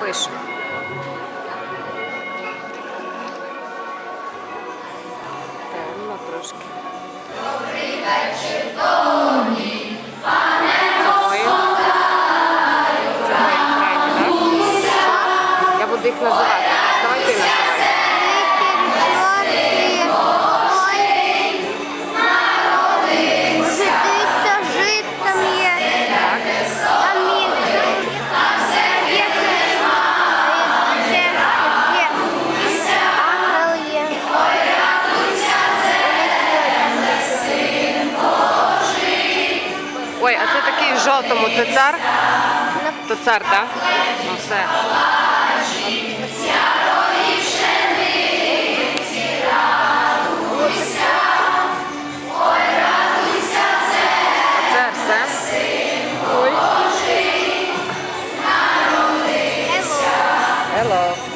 пише. Темно трошки. Добрий вечір Це такий жовтому, це цар? То цар, так? Ну все. Hello.